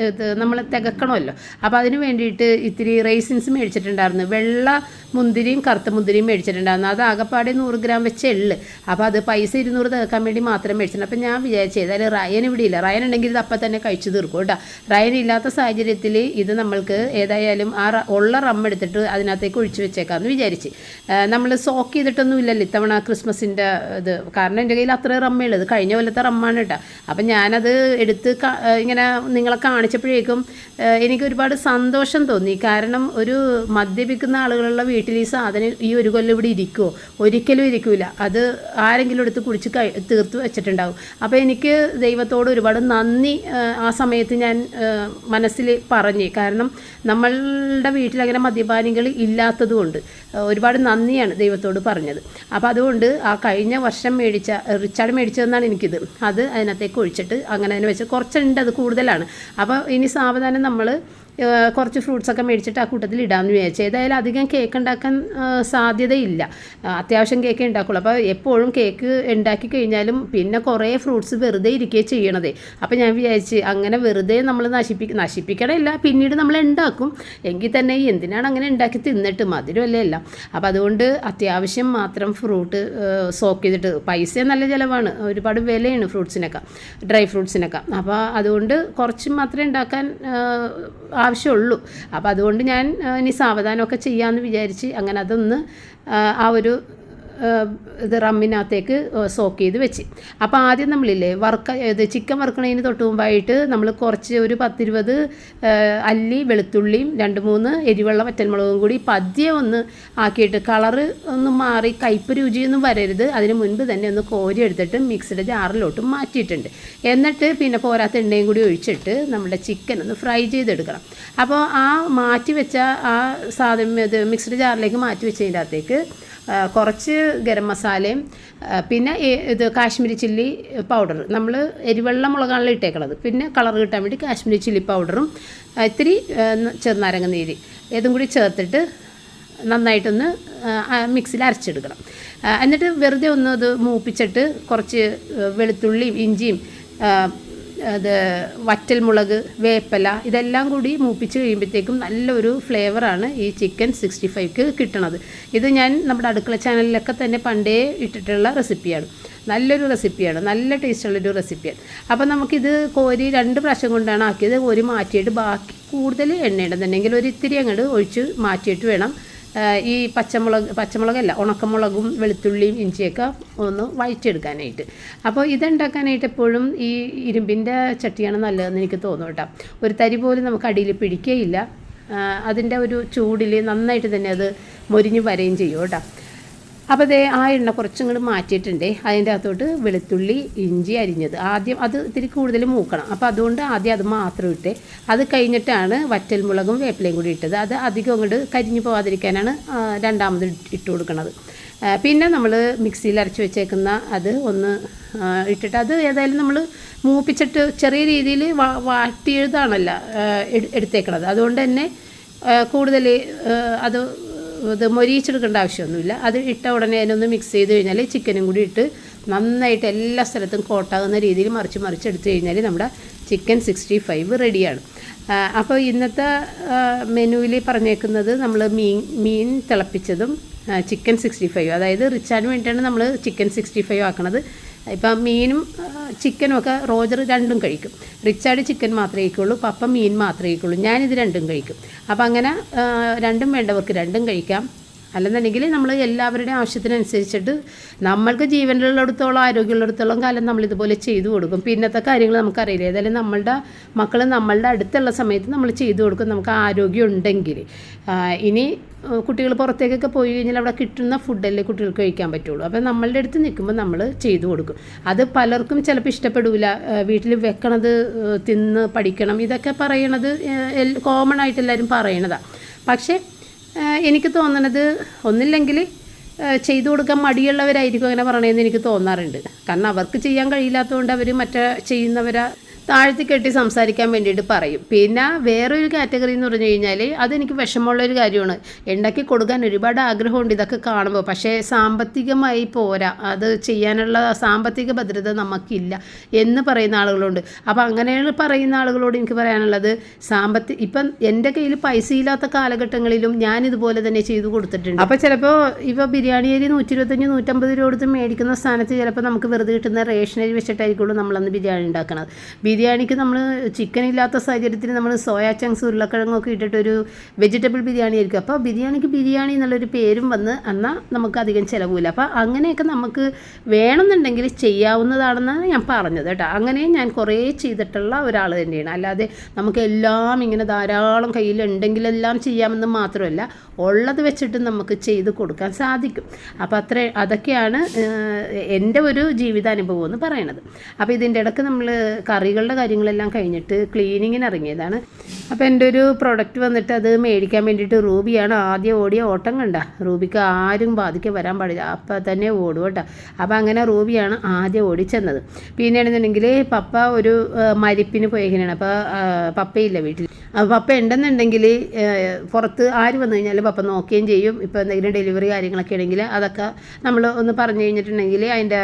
നമ്മൾ തികക്കണമല്ലോ അപ്പോൾ അതിന് വേണ്ടിയിട്ട് ഇത്തിരി റൈസിൻസ് മേടിച്ചിട്ടുണ്ടായിരുന്നു. വെള്ള മുന്തിരിയും കറുത്ത മുന്തിരിയും മേടിച്ചിട്ടുണ്ടായിരുന്നു. അത് ആകെപ്പാടെ നൂറ് ഗ്രാം വെച്ച എള്ള് അപ്പോൾ അത് പൈസ ഇരുന്നൂറ് തീർക്കാൻ വേണ്ടി മാത്രം മേടിച്ചിട്ടുണ്ട്. അപ്പോൾ ഞാൻ വിചാരിച്ചു ഏതായാലും റയൻ ഇവിടെ ഇല്ല. റയൻ ഉണ്ടെങ്കിൽ ഇത് അപ്പം തന്നെ കഴിച്ചു തീർക്കും കേട്ടോ. റയൻ ഇല്ലാത്ത സാഹചര്യത്തിൽ ഇത് നമ്മൾക്ക് ഏതായാലും ആ ഉള്ള റം എടുത്തിട്ട് അതിനകത്തേക്ക് ഒഴിച്ചു വെച്ചേക്കാമെന്ന് വിചാരിച്ച്. നമ്മൾ സോക്ക് ചെയ്തിട്ടൊന്നും ഇല്ലല്ലോ ഇത്തവണ ക്രിസ്മസിന്റെ ഇത്. കാരണം എന്റെ കയ്യിൽ അത്ര റമ്മേ ഉള്ളത് കഴിഞ്ഞ കൊല്ലത്തെ റമ്മാണ് കേട്ടോ. അപ്പം ഞാനത് എടുത്ത് ഇങ്ങനെ നിങ്ങളെ കാണിച്ചപ്പോഴേക്കും എനിക്ക് ഒരുപാട് സന്തോഷം തോന്നി. കാരണം ഒരു മദ്യപിക്കുന്ന ആളുകളുള്ള വീട്ടിൽ ഈ സാധനം ഈ ഒരു കൊല്ലം ഇവിടെ ഇരിക്കുമോ ഒരിക്കലും ഇരിക്കില്ല അത് ആരെങ്കിലും എടുത്ത് കുടിച്ച് തീർത്ത് വെച്ചിട്ടുണ്ടാവും. അപ്പോൾ എനിക്ക് ദൈവത്തോട് ഒരുപാട് നന്ദി ആ സമയത്ത് ഞാൻ മനസ്സിൽ പറഞ്ഞു. കാരണം നമ്മളുടെ വീട്ടിൽ അങ്ങനെ മദ്യപാനികൾ ഇല്ലാത്തതുകൊണ്ട് ഒരുപാട് നന്ദിയാണ് ദൈവത്തോട് പറഞ്ഞത്. അപ്പോൾ അതുകൊണ്ട് ആ കഴിഞ്ഞ വർഷം മേടിച്ച റിച്ചാർഡ് മേടിച്ചതെന്നാണ് എനിക്കിത്. അത് അതിനകത്തേക്ക് ഒഴിച്ചിട്ട് അങ്ങനെ തന്നെ വെച്ച്. കുറച്ചുണ്ട് അത് കൂടുതലാണ്. അപ്പോൾ ഇനി സാവധാനം നമ്മൾ നമ്മൾ കുറച്ച് ഫ്രൂട്ട്സൊക്കെ മേടിച്ചിട്ട് ആ കൂട്ടത്തിൽ ഇടാമെന്ന് വിചാരിച്ചു. ഏതായാലും അധികം കേക്ക് ഉണ്ടാക്കാൻ സാധ്യതയില്ല. അത്യാവശ്യം കേക്ക് ഉണ്ടാക്കുള്ളൂ. അപ്പോൾ എപ്പോഴും കേക്ക് ഉണ്ടാക്കി കഴിഞ്ഞാലും പിന്നെ കുറേ ഫ്രൂട്ട്സ് വെറുതെ ഇരിക്കുകയും ചെയ്യണത്. അപ്പോൾ ഞാൻ വിചാരിച്ച് അങ്ങനെ വെറുതെ നമ്മൾ നശിപ്പി നശിപ്പിക്കണമില്ല പിന്നീട് നമ്മൾ ഉണ്ടാക്കും എങ്കിൽ തന്നെ എന്തിനാണ് അങ്ങനെ ഉണ്ടാക്കി തിന്നിട്ട്? മധുരമല്ലേ അല്ല അപ്പോൾ അതുകൊണ്ട് അത്യാവശ്യം മാത്രം ഫ്രൂട്ട് സോക്ക് ചെയ്തിട്ട് പൈസ നല്ല ചിലവാണ്. ഒരുപാട് വിലയാണ് ഫ്രൂട്ട്സിനൊക്കെ ഡ്രൈ ഫ്രൂട്ട്സിനൊക്കെ അപ്പോൾ അതുകൊണ്ട് കുറച്ച് മാത്രമേ ഉണ്ടാക്കാൻ ആവശ്യമുള്ളൂ. അപ്പോൾ അതുകൊണ്ട് ഞാൻ ഇനി സാവധാനമൊക്കെ ചെയ്യാമെന്ന് വിചാരിച്ച് അങ്ങനെ അതൊന്ന് ആ ഒരു ഇത് റമ്മിനകത്തേക്ക് സോക്ക് ചെയ്ത് വെച്ച്. അപ്പോൾ ആദ്യം നമ്മളില്ലേ വറുക്ക ഇത് ചിക്കൻ വറുക്കണതിന് തൊട്ട് മുമ്പായിട്ട് നമ്മൾ കുറച്ച് ഒരു പത്തിരുപത് അല്ലി വെളുത്തുള്ളിയും രണ്ട് മൂന്ന് എരിവെള്ള വറ്റൽമുളകും കൂടി പതിയെ ഒന്ന് ആക്കിയിട്ട് കളറ് ഒന്ന് മാറി കയ്പ്പ് രുചിയൊന്നും വരരുത്. അതിന് മുൻപ് തന്നെ ഒന്ന് കോരി എടുത്തിട്ട് മിക്സിയുടെ ജാറിലോട്ട് മാറ്റിയിട്ടുണ്ട്. എന്നിട്ട് പിന്നെ പോരാത്ത എണ്ണയും കൂടി ഒഴിച്ചിട്ട് നമ്മുടെ ചിക്കൻ ഒന്ന് ഫ്രൈ ചെയ്തെടുക്കണം. അപ്പോൾ ആ മാറ്റി വെച്ച ആ സാധനം ഇത് മിക്സിയുടെ ജാറിലേക്ക് മാറ്റി വെച്ചതിന്റെ അകത്തേക്ക് കുറച്ച് ഗരം മസാലയും പിന്നെ ഇത് കാശ്മീരി ചില്ലി പൗഡർ. നമ്മൾ എരിവെള്ള മുളകാണല്ലോ ഇട്ടേക്കണത്. പിന്നെ കളർ കിട്ടാൻ വേണ്ടി കാശ്മീരി ചില്ലി പൗഡറും ഇത്തിരി ചെറുനാരങ്ങ നീര് ഇതും കൂടി ചേർത്തിട്ട് നന്നായിട്ടൊന്ന് മിക്സിയിൽ അരച്ചെടുക്കണം. എന്നിട്ട് വെറുതെ ഒന്ന് അത് മൂപ്പിച്ചിട്ട് കുറച്ച് വെളുത്തുള്ളിയും ഇഞ്ചിയും അത് വറ്റൽമുളക് വേപ്പല ഇതെല്ലാം കൂടി മൂപ്പിച്ച് കഴിയുമ്പോഴത്തേക്കും നല്ലൊരു ഫ്ലേവറാണ് ഈ ചിക്കൻ സിക്സ്റ്റി ഫൈവ്ക്ക് കിട്ടണത്. ഇത് ഞാൻ നമ്മുടെ അടുക്കള ചാനലിലൊക്കെ തന്നെ പണ്ടേ ഇട്ടിട്ടുള്ള റെസിപ്പിയാണ് നല്ലൊരു റെസിപ്പിയാണ് നല്ല ടേസ്റ്റുള്ളൊരു റെസിപ്പിയാണ് അപ്പോൾ നമുക്കിത് കോരി രണ്ട് പ്രാവശ്യം കൊണ്ടാണ് ആക്കിയത്. കോരി മാറ്റിയിട്ട് ബാക്കി കൂടുതൽ എണ്ണ ഇടുന്നുണ്ടെങ്കിൽ ഒരു ഇത്തിരി അങ്ങോട്ട് ഒഴിച്ച് മാറ്റിയിട്ട് വേണം. ഈ പച്ചമുളക് പച്ചമുളകല്ല ഉണക്കമുളകും വെളുത്തുള്ളിയും ഇഞ്ചിയൊക്കെ ഒന്ന് വഴറ്റിയെടുക്കാനായിട്ട്. അപ്പോൾ ഇതുണ്ടാക്കാനായിട്ട് എപ്പോഴും ഈ ഇരുമ്പിന്റെ ചട്ടിയാണ് നല്ലതെന്ന് എനിക്ക് തോന്നും കേട്ടോ. ഒരു തരി പോലും നമുക്ക് അടിയിൽ പിടിക്കുകയില്ല അതിന്റെ ഒരു ചൂടിൽ നന്നായിട്ട് തന്നെ അത് മൊരിഞ്ഞ് വരെയും ചെയ്യും കേട്ടോ. അപ്പോൾ അതേ ആ എണ്ണ കുറച്ചും കൂടി മാറ്റിയിട്ടുണ്ട്. അതിന്റെ അകത്തോട്ട് വെളുത്തുള്ളി ഇഞ്ചി അരിഞ്ഞത്. ആദ്യം അത് ഇത്തിരി കൂടുതൽ മൂക്കണം. അപ്പോൾ അതുകൊണ്ട് ആദ്യം അത് മാത്രം ഇട്ടേ അത് കഴിഞ്ഞിട്ടാണ് വറ്റൽമുളകും വേപ്പിലയും കൂടി ഇട്ടത്. അത് അധികം അങ്ങോട്ട് കരിഞ്ഞു പോകാതിരിക്കാനാണ് രണ്ടാമത് ഇട്ട് കൊടുക്കുന്നത് പിന്നെ നമ്മൾ മിക്സിയിൽ അരച്ച് വെച്ചേക്കുന്ന അത് ഒന്ന് ഇട്ടിട്ട് അത് ഏതായാലും നമ്മൾ മൂപ്പിച്ചിട്ട് ചെറിയ രീതിയിൽ വാട്ടിയതാണല്ലോ ആ, എടുത്തേക്കണത്. അതുകൊണ്ട് തന്നെ കൂടുതൽ അത് ഇത് മൊരിയിച്ചെടുക്കേണ്ട ആവശ്യമൊന്നുമില്ല. അത് ഇട്ട ഉടനെ അതിനൊന്ന് മിക്സ് ചെയ്ത് കഴിഞ്ഞാൽ ചിക്കനും കൂടി ഇട്ട് നന്നായിട്ട് എല്ലാ സ്ഥലത്തും കോട്ടാകുന്ന രീതിയിൽ മറിച്ച് മറിച്ച് എടുത്തു കഴിഞ്ഞാൽ നമ്മുടെ ചിക്കൻ സിക്സ്റ്റി ഫൈവ് റെഡിയാണ് അപ്പോൾ ഇന്നത്തെ മെനുവിൽ പറഞ്ഞേക്കുന്നത് നമ്മൾ മീൻ മീൻ തിളപ്പിച്ചതും ചിക്കൻ സിക്സ്റ്റി ഫൈവ് അതായത് റിച്ചാന് വേണ്ടിയിട്ടാണ് നമ്മൾ ചിക്കൻ സിക്സ്റ്റി ഫൈവ് ആക്കണത്. ഇപ്പം മീനും ചിക്കനും ഒക്കെ റോജർ രണ്ടും കഴിക്കും. റിച്ചാർഡ് ചിക്കൻ മാത്രമേ കഴിക്കുള്ളൂ പപ്പ മീൻ മാത്രമേ കഴിക്കുള്ളൂ. ഞാനിത് രണ്ടും കഴിക്കും. അപ്പം അങ്ങനെ രണ്ടും വേണ്ടവർക്ക് രണ്ടും കഴിക്കാം. അല്ലെന്നുണ്ടെങ്കിൽ നമ്മൾ എല്ലാവരുടെയും ആവശ്യത്തിനനുസരിച്ചിട്ട് നമ്മൾക്ക് ജീവനിലുള്ളിടത്തോളം ആരോഗ്യമുള്ളിടത്തോളം കാലം നമ്മൾ ഇതുപോലെ ചെയ്തു കൊടുക്കും. പിന്നത്തെ കാര്യങ്ങൾ നമുക്കറിയില്ല. ഏതായാലും നമ്മളുടെ മക്കൾ നമ്മളുടെ അടുത്തുള്ള സമയത്ത് നമ്മൾ ചെയ്തു കൊടുക്കും. നമുക്ക് ആരോഗ്യം ഉണ്ടെങ്കിൽ ഇനി കുട്ടികൾ പുറത്തേക്കൊക്കെ പോയി കഴിഞ്ഞാൽ അവിടെ കിട്ടുന്ന ഫുഡല്ലേ കുട്ടികൾക്ക് കഴിക്കാൻ പറ്റുള്ളൂ. അപ്പോൾ നമ്മളുടെ അടുത്ത് നിൽക്കുമ്പോൾ നമ്മൾ ചെയ്തു കൊടുക്കും. അത് പലർക്കും ചിലപ്പോൾ ഇഷ്ടപ്പെടില്ല വീട്ടിൽ വെക്കണത് തിന്ന് പഠിക്കണം ഇതൊക്കെ പറയണത് കോമൺ ആയിട്ട് എല്ലാവരും പറയണതാണ് പക്ഷേ എനിക്ക് തോന്നണത് ഒന്നില്ലെങ്കിൽ ചെയ്തു കൊടുക്കാൻ മടിയുള്ളവരായിരിക്കും അങ്ങനെ പറയണതെന്ന് എനിക്ക് തോന്നാറുണ്ട്. കാരണം അവർക്ക് ചെയ്യാൻ കഴിയില്ലാത്തതുകൊണ്ട് അവർ മറ്റേ ചെയ്യുന്നവരെ താഴ്ത്തി കെട്ടി സംസാരിക്കാൻ വേണ്ടിയിട്ട് പറയും. പിന്നെ വേറൊരു കാറ്റഗറി എന്ന് പറഞ്ഞു കഴിഞ്ഞാൽ അതെനിക്ക് വിഷമമുള്ളൊരു കാര്യമാണ്. ഉണ്ടാക്കി കൊടുക്കാൻ ഒരുപാട് ആഗ്രഹമുണ്ട് ഇതൊക്കെ കാണുമ്പോൾ. പക്ഷേ സാമ്പത്തികമായി പോരാ. അത് ചെയ്യാനുള്ള സാമ്പത്തിക ഭദ്രത നമുക്കില്ല എന്ന് പറയുന്ന ആളുകളുണ്ട്. അപ്പോൾ അങ്ങനെ പറയുന്ന ആളുകളോട് എനിക്ക് പറയാനുള്ളത്. സാമ്പത്തി ഇപ്പം എന്റെ കയ്യിൽ പൈസ ഇല്ലാത്ത കാലഘട്ടങ്ങളിലും ഞാൻ ഇതുപോലെ തന്നെ ചെയ്തു കൊടുത്തിട്ടുണ്ട്. അപ്പോൾ ചിലപ്പോൾ ഇപ്പോൾ ബിരിയാണി അരി നൂറ്റി ഇരുപത്തഞ്ച് നൂറ്റമ്പത് രൂപ കൊടുത്ത് മേടിക്കുന്ന സ്ഥാനത്ത് ചിലപ്പോൾ നമുക്ക് വെറുതെ കിട്ടുന്ന റേഷൻ അരി വെച്ചിട്ടായിരിക്കുള്ളൂ നമ്മളന്ന് ബിരിയാണി ഉണ്ടാക്കുന്നത് ബിരിയാണിക്ക് നമ്മൾ ചിക്കൻ ഇല്ലാത്ത സാഹചര്യത്തിൽ നമ്മൾ സോയാ ചങ്ക്സ് ഉരുളക്കിഴങ്ങൊക്കെ ഇട്ടിട്ടൊരു വെജിറ്റബിൾ ബിരിയാണി ആയിരിക്കും. അപ്പോൾ ബിരിയാണിക്ക് ബിരിയാണി എന്നുള്ളൊരു പേരും വന്ന് എന്നാൽ നമുക്ക് അധികം ചിലവില്ല അപ്പോൾ അങ്ങനെയൊക്കെ നമുക്ക് വേണമെന്നുണ്ടെങ്കിൽ ചെയ്യാവുന്നതാണെന്നാണ് ഞാൻ പറഞ്ഞത് കേട്ടോ. അങ്ങനെ ഞാൻ കുറേ ചെയ്തിട്ടുള്ള ഒരാൾ തന്നെയാണ്. അല്ലാതെ നമുക്ക് എല്ലാം ഇങ്ങനെ ധാരാളം കയ്യിലുണ്ടെങ്കിലെല്ലാം ചെയ്യാമെന്ന് മാത്രമല്ല ഉള്ളത് വെച്ചിട്ട് നമുക്ക് ചെയ്ത് കൊടുക്കാൻ സാധിക്കും. അപ്പോൾ അത്ര അതൊക്കെയാണ് എന്റെ ഒരു ജീവിതാനുഭവം എന്ന് പറയണത്. അപ്പോൾ ഇതിന്റെ ഇടയ്ക്ക് നമ്മൾ കറികളുടെ കാര്യങ്ങളെല്ലാം കഴിഞ്ഞിട്ട് ക്ലീനിങ്ങിന് ഇറങ്ങിയതാണ്. അപ്പോൾ എന്റെ ഒരു പ്രൊഡക്റ്റ് വന്നിട്ട് അത് മേടിക്കാൻ വേണ്ടിയിട്ട് റൂബിയാണ് ആദ്യം ഓടിയ ഓട്ടം കണ്ട. റൂബിക്ക് ആരും ബാധിക്ക വരാൻ പാടില്ല. അപ്പം തന്നെ ഓടും കേട്ടോ. അപ്പോൾ അങ്ങനെ റൂബിയാണ് ആദ്യം ഓടിച്ചെന്നത്. പിന്നെയാണെന്നുണ്ടെങ്കിൽ പപ്പ ഒരു മരിപ്പിന് പോയേക്കാനാണ് അപ്പോൾ പപ്പയില്ല വീട്ടിൽ അപ്പോൾ പപ്പ ഉണ്ടെന്നുണ്ടെങ്കിൽ പുറത്ത് ആര് വന്നു കഴിഞ്ഞാലും പപ്പ നോക്കുകയും ചെയ്യും. ഇപ്പോൾ എന്തെങ്കിലും ഡെലിവറി കാര്യങ്ങളൊക്കെ ഉണ്ടെങ്കിൽ അതൊക്കെ നമ്മൾ ഒന്ന് പറഞ്ഞു കഴിഞ്ഞിട്ടുണ്ടെങ്കിൽ അതിന്റെ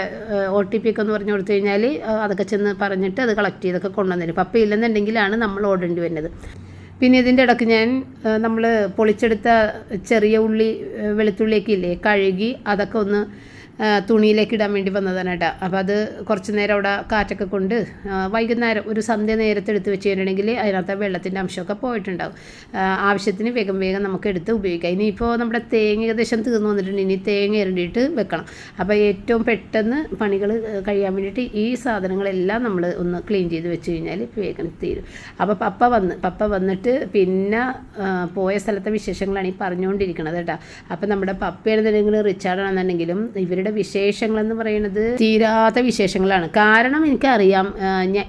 ഒ ടി പി ഒക്കെ ഒന്ന് പറഞ്ഞു കൊടുത്തു കഴിഞ്ഞാൽ അതൊക്കെ ചെന്ന് പറഞ്ഞിട്ട് അത് കളക്ട് ചെയ്തൊക്കെ കൊണ്ടുവന്നിരും പപ്പ ഇല്ലെന്നുണ്ടെങ്കിലാണ് നമ്മൾ ഓടേണ്ടി വരുന്നത്. പിന്നെ ഇതിന്റെ ഇടയ്ക്ക് ഞാൻ നമ്മൾ പൊളിച്ചെടുത്ത ചെറിയ ഉള്ളി വെളുത്തുള്ളിയൊക്കെ ഇല്ലേ കഴുകി അതൊക്കെ ഒന്ന് തുണിയിലേക്ക് ഇടാൻ വേണ്ടി വന്നതാണ് കേട്ടോ. അപ്പോൾ അത് കുറച്ച് നേരം അവിടെ കാറ്റൊക്കെ കൊണ്ട് വൈകുന്നേരം ഒരു സന്ധ്യ നേരത്തെ എടുത്ത് വെച്ച് കഴിഞ്ഞിട്ടുണ്ടെങ്കിൽ അതിനകത്ത് വെള്ളത്തിന്റെ അംശമൊക്കെ പോയിട്ടുണ്ടാവും. ആവശ്യത്തിന് വേഗം വേഗം നമുക്ക് എടുത്ത് ഉപയോഗിക്കാം. ഇനിയിപ്പോൾ നമ്മുടെ തേങ്ങ ഏകദേശം തീർന്നു വന്നിട്ടുണ്ട്. ഇനി തേങ്ങ ഇരണ്ടിയിട്ട് വെക്കണം. അപ്പോൾ ഏറ്റവും പെട്ടെന്ന് പണികൾ കഴിയാൻ വേണ്ടിയിട്ട് ഈ സാധനങ്ങളെല്ലാം നമ്മൾ ഒന്ന് ക്ലീൻ ചെയ്ത് വെച്ച് കഴിഞ്ഞാൽ വേഗം തീരും. അപ്പോൾ പപ്പ വന്ന് പപ്പ വന്നിട്ട് പിന്നെ പോയ സ്ഥലത്തെ വിശേഷങ്ങളാണ് ഈ പറഞ്ഞുകൊണ്ടിരിക്കുന്നത് കേട്ടോ. അപ്പോൾ നമ്മുടെ പപ്പയാണെന്നുണ്ടെങ്കിലും റിച്ചാർഡാണെന്നുണ്ടെങ്കിലും ഇവരുടെ വിശേഷങ്ങളെന്ന് പറയുന്നത് തീരാത്ത വിശേഷങ്ങളാണ്. കാരണം എനിക്കറിയാം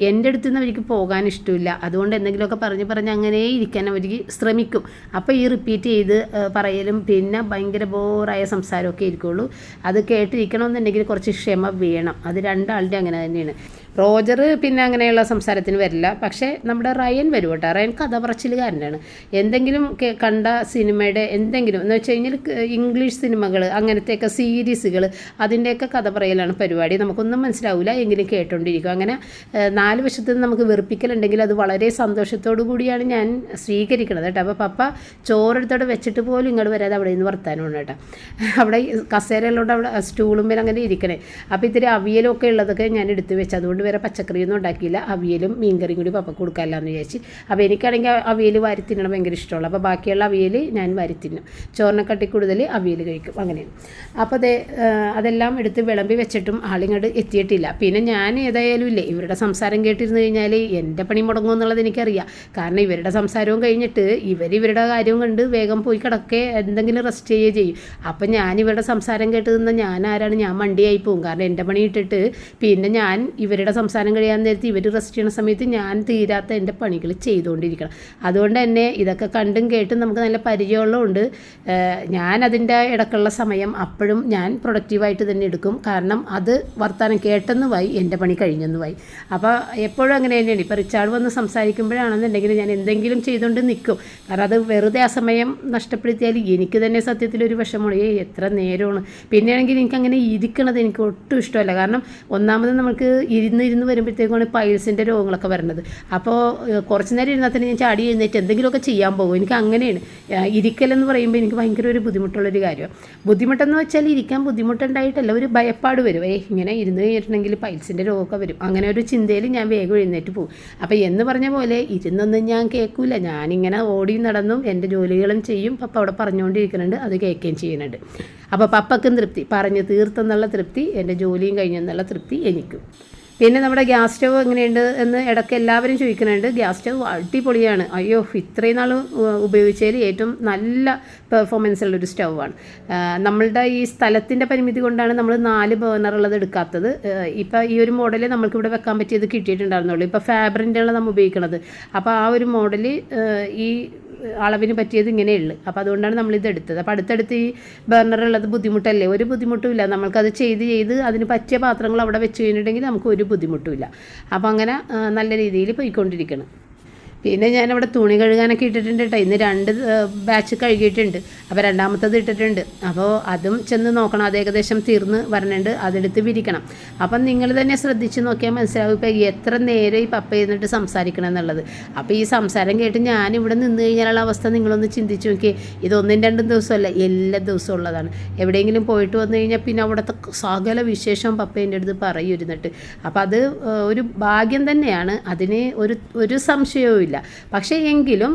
എന്റെ അടുത്ത് നിന്ന് അവർക്ക് പോകാൻ ഇഷ്ടമില്ല. അതുകൊണ്ട് എന്തെങ്കിലുമൊക്കെ പറഞ്ഞ് പറഞ്ഞ് അങ്ങനെ ഇരിക്കാൻ അവർക്ക് ശ്രമിക്കും. അപ്പോൾ ഈ റിപ്പീറ്റ് ചെയ്ത് പറയലും പിന്നെ ഭയങ്കര ബോറായ സംസാരമൊക്കെ ഇരിക്കുള്ളൂ അത് കേട്ടിരിക്കണമെന്നുണ്ടെങ്കിൽ കുറച്ച് ക്ഷമ വേണം. അത് രണ്ടാളുടെ അങ്ങനെ തന്നെയാണ്. റോജർ പിന്നെ അങ്ങനെയുള്ള സംസാരത്തിന് വരില്ല. പക്ഷേ നമ്മുടെ റയൻ വരും കേട്ടോ. റയൻ കഥ പറച്ചിലുകാരനാണ്. എന്തെങ്കിലും കണ്ട സിനിമയുടെ എന്തെങ്കിലും എന്ന് വെച്ച് കഴിഞ്ഞാൽ ഇംഗ്ലീഷ് സിനിമകൾ അങ്ങനത്തെയൊക്കെ സീരീസുകൾ അതിന്റെയൊക്കെ കഥ പറയലാണ് പരിപാടി. നമുക്കൊന്നും മനസ്സിലാവില്ല എങ്കിലും കേട്ടോണ്ടിരിക്കും. അങ്ങനെ നാല് വശത്ത് നിന്ന് നമുക്ക് വെറുപ്പിക്കലുണ്ടെങ്കിൽ അത് വളരെ സന്തോഷത്തോടു കൂടിയാണ് ഞാൻ സ്വീകരിക്കുന്നത് കേട്ടോ. അപ്പോൾ പപ്പ ചോറെടുത്തോടെ വെച്ചിട്ട് പോലും ഇങ്ങോട്ട് വരാതെ അവിടെ നിന്ന് വർത്താനമാണ് കേട്ടോ. അവിടെ കസേരയിലോട്ട് അവിടെ സ്റ്റൂളും അങ്ങനെ ഇരിക്കണേ. അപ്പോൾ ഇത്തിരി അവിയലൊക്കെ ഉള്ളതൊക്കെ ഞാൻ എടുത്ത് വെച്ച് അതുകൊണ്ട് വേറെ പച്ചക്കറിയൊന്നും ഉണ്ടാക്കിയില്ല. അവിയലും മീൻകറിയും കൂടി പപ്പ കൊടുക്കാമല്ലാന്ന് വിചാരിച്ച്. അപ്പോൾ എനിക്കാണെങ്കിൽ അവിയൽ വാരി തിന്നണം ഭയങ്കര ഇഷ്ടമുള്ളൂ. അപ്പോൾ ബാക്കിയുള്ള അവിയൽ ഞാൻ വാരി തിന്നും. ചോറിനെക്കാട്ടി കൂടുതൽ അവിയൽ കഴിക്കും. അങ്ങനെയാണ്. അപ്പോൾ അതേ അതെല്ലാം എടുത്ത് വിളമ്പി വെച്ചിട്ടും ആളിങ്ങോട്ട് എത്തിയിട്ടില്ല. പിന്നെ ഞാൻ ഏതായാലും ഇല്ലേ ഇവരുടെ സംസാരം കേട്ടിരുന്നു കഴിഞ്ഞാൽ എന്റെ പണി മുടങ്ങും എന്നുള്ളത് എനിക്കറിയാം. കാരണം ഇവരുടെ സംസാരവും കഴിഞ്ഞിട്ട് ഇവർ ഇവരുടെ കാര്യവും കണ്ട് വേഗം പോയി കിടക്കേ എന്തെങ്കിലും റെസ്റ്റ് ചെയ്യുകയോ ചെയ്യും. അപ്പം ഞാൻ ഇവരുടെ സംസാരം കേട്ട് ഞാൻ ആരാണ്? ഞാൻ മണ്ടിയായി പോകും കാരണം എന്റെ പണി ഇട്ടിട്ട് പിന്നെ ഞാൻ ഇവരുടെ സംസാരം കഴിയാൻ നേരത്ത് ഇവർ റെസ്റ്റ് ചെയ്യുന്ന സമയത്ത് ഞാൻ തീരാത്ത എന്റെ പണികൾ ചെയ്തുകൊണ്ടിരിക്കണം. അതുകൊണ്ട് തന്നെ ഇതൊക്കെ കണ്ടും കേട്ടും നമുക്ക് നല്ല പരിചയമുള്ളതുകൊണ്ട് ഞാൻ അതിന്റെ ഇടക്കുള്ള സമയം അപ്പോഴും ഞാൻ പ്രൊഡക്റ്റീവായിട്ട് തന്നെ എടുക്കും. കാരണം അത് വർത്തമാനം കേട്ടെന്നുമായി എന്റെ പണി കഴിഞ്ഞെന്നുമായി. അപ്പോൾ എപ്പോഴും അങ്ങനെ തന്നെയാണ്. ഇപ്പോൾ റിച്ചാർഡ് വന്ന് സംസാരിക്കുമ്പോഴാണെന്നുണ്ടെങ്കിൽ ഞാൻ എന്തെങ്കിലും ചെയ്തുകൊണ്ട് നിൽക്കും. കാരണം അത് വെറുതെ ആ സമയം നഷ്ടപ്പെടുത്തിയാൽ എനിക്ക് തന്നെ സത്യത്തിൽ ഒരു വിഷമമാണ്. ഏ എത്ര നേരമാണ്. പിന്നെയാണെങ്കിൽ എനിക്കങ്ങനെ ഇരിക്കണത് എനിക്ക് ഒട്ടും ഇഷ്ടമല്ല. കാരണം ഒന്നാമത് നമുക്ക് ഇരുന്ന് ഇരുന്ന് ഇരുന്ന് വരുമ്പോഴത്തേക്കാണ് പൈൽസിന്റെ രോഗങ്ങളൊക്കെ വരുന്നത്. അപ്പോൾ കുറച്ച് നേരം ഇരുന്നാൽ ഞാൻ ചാടി എഴുന്നേറ്റ് എന്തെങ്കിലുമൊക്കെ ചെയ്യാൻ പോകും. എനിക്ക് അങ്ങനെയാണ്. ഇരിക്കലെന്ന് പറയുമ്പോൾ എനിക്ക് ഭയങ്കര ഒരു ബുദ്ധിമുട്ടുള്ളൊരു കാര്യമാണ്. ബുദ്ധിമുട്ടെന്ന് വെച്ചാൽ ഇരിക്കാൻ ബുദ്ധിമുട്ടുണ്ടായിട്ടല്ല ഒരു ഭയപ്പാട് വരും. ഏ ഇങ്ങനെ ഇരുന്ന് കഴിഞ്ഞിട്ടുണ്ടെങ്കിൽ പൈൽസിന്റെ രോഗമൊക്കെ വരും. അങ്ങനെ ഒരു ചിന്തയിൽ ഞാൻ വേഗം എഴുന്നേറ്റ് പോകും. അപ്പോൾ എന്ന് പറഞ്ഞ പോലെ ഇരുന്നൊന്നും ഞാൻ കേൾക്കില്ല ഞാനിങ്ങനെ ഓടി നടന്നും എന്റെ ജോലികളും ചെയ്യും. പപ്പ അവിടെ പറഞ്ഞുകൊണ്ടിരിക്കുന്നുണ്ട് അത് കേൾക്കുകയും ചെയ്യുന്നുണ്ട്. അപ്പോൾ പപ്പക്കും തൃപ്തി. പറഞ്ഞ് തീർത്തെന്നുള്ള തൃപ്തി എന്റെ ജോലിയും കഴിഞ്ഞെന്നുള്ള തൃപ്തി എനിക്കും. പിന്നെ നമ്മുടെ ഗ്യാസ് സ്റ്റവ് എങ്ങനെയുണ്ട് എന്ന് ഇടയ്ക്ക് എല്ലാവരും ചോദിക്കുന്നുണ്ട്. ഗ്യാസ് സ്റ്റവ് അടിപൊളിയാണ്. അയ്യോ ഇത്രയും നാൾ ഉപയോഗിച്ചതിൽ ഏറ്റവും നല്ല പെർഫോമൻസ് ഉള്ളൊരു സ്റ്റൗവാണ് നമ്മളുടെ ഈ സ്ഥലത്തിന്റെ പരിമിതി കൊണ്ടാണ് നമ്മൾ നാല് ബേർണർ ഉള്ളത് എടുക്കാത്തത്. ഇപ്പോൾ ഈ ഒരു മോഡൽ നമുക്കിവിടെ വെക്കാൻ പറ്റിയത് കിട്ടിയിട്ടുണ്ടായിരുന്നുള്ളൂ. ഇപ്പോൾ ഫാബ്രിന്റെ ആണ് നമ്മൾ ഉപയോഗിക്കുന്നത് അപ്പോൾ ആ ഒരു മോഡൽ ഈ അളവിന് പറ്റിയത് ഇങ്ങനെയുള്ളു അപ്പോൾ അതുകൊണ്ടാണ് നമ്മളിത് എടുത്തത്. അപ്പോൾ അടുത്തടുത്ത് ഈ ബർണർ ഉള്ളത് ബുദ്ധിമുട്ടല്ലേ? ഒരു ബുദ്ധിമുട്ടുമില്ല നമ്മൾക്കത് ചെയ്ത് ചെയ്ത് അതിന് പറ്റിയ പാത്രങ്ങൾ അവിടെ വെച്ച് കഴിഞ്ഞിട്ടുണ്ടെങ്കിൽ നമുക്ക് ഒരു ബുദ്ധിമുട്ടുമില്ല അപ്പോൾ അങ്ങനെ നല്ല രീതിയിൽ പോയിക്കൊണ്ടിരിക്കണം. പിന്നെ ഞാനവിടെ തുണി കഴുകാനൊക്കെ ഇട്ടിട്ടുണ്ട് കേട്ടോ ഇന്ന് രണ്ട് ബാച്ച് കഴുകിയിട്ടുണ്ട്. അപ്പോൾ രണ്ടാമത്തത് ഇട്ടിട്ടുണ്ട്. അപ്പോൾ അതും ചെന്ന് നോക്കണം. അത് ഏകദേശം തീർന്ന് വരണുണ്ട്. അതെടുത്ത് വിരിക്കണം. അപ്പം നിങ്ങൾ തന്നെ ശ്രദ്ധിച്ച് നോക്കിയാൽ മനസ്സിലാവും ഇപ്പോൾ എത്ര നേരം ഈ പപ്പ ഇരുന്നിട്ട് സംസാരിക്കണം എന്നുള്ളത്. അപ്പോൾ ഈ സംസാരം കേട്ട് ഞാനിവിടെ നിന്ന് കഴിഞ്ഞാലുള്ള അവസ്ഥ നിങ്ങളൊന്ന് ചിന്തിച്ച് നോക്കിയേ. ഇതൊന്നും രണ്ടും ദിവസമല്ല എല്ലാ ദിവസവും ഉള്ളതാണ്. എവിടെയെങ്കിലും പോയിട്ട് വന്നു കഴിഞ്ഞാൽ പിന്നെ അവിടുത്തെ സകല വിശേഷം പപ്പേന്റെ അടുത്ത് പറയും ഇരുന്നിട്ട്. അപ്പോൾ അത് ഒരു ഭാഗ്യം തന്നെയാണ്. അതിന് ഒരു ഒരു സംശയവും ഇല്ല പക്ഷേ എങ്കിലും